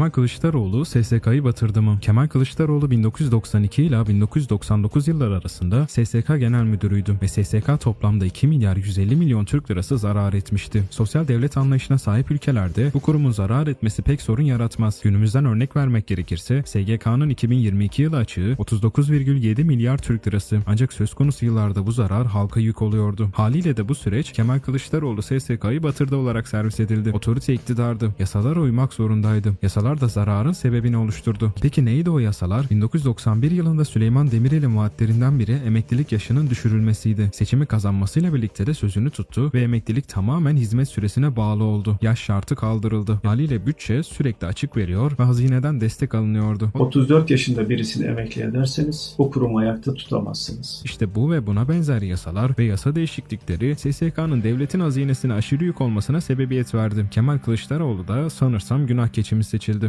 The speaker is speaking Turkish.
Kemal Kılıçdaroğlu SSK'yı batırdı mı? Kemal Kılıçdaroğlu 1992 ile 1999 yılları arasında SSK Genel Müdürüydü ve SSK toplamda 2 milyar 150 milyon Türk lirası zarar etmişti. Sosyal devlet anlayışına sahip ülkelerde bu kurumun zarar etmesi pek sorun yaratmaz. Günümüzden örnek vermek gerekirse SGK'nın 2022 yılı açığı 39,7 milyar Türk lirası. Ancak söz konusu yıllarda bu zarar halka yük oluyordu. Haliyle de bu süreç Kemal Kılıçdaroğlu SSK'yı batırdı olarak servis edildi. Otorite iktidardı. Yasalara uymak zorundaydı. Yasalar da zararın sebebini oluşturdu. Peki neydi o yasalar? 1991 yılında Süleyman Demirel'in vaatlerinden biri emeklilik yaşının düşürülmesiydi. Seçimi kazanmasıyla birlikte de sözünü tuttu ve emeklilik tamamen hizmet süresine bağlı oldu. Yaş şartı kaldırıldı. Haliyle bütçe sürekli açık veriyor ve hazineden destek alınıyordu. 34 yaşında birisini emekli ederseniz bu kurumu ayakta tutamazsınız. İşte bu ve buna benzer yasalar ve yasa değişiklikleri SSK'nın devletin hazinesine aşırı yük olmasına sebebiyet verdi. Kemal Kılıçdaroğlu da sanırsam günah keçimi seçildi.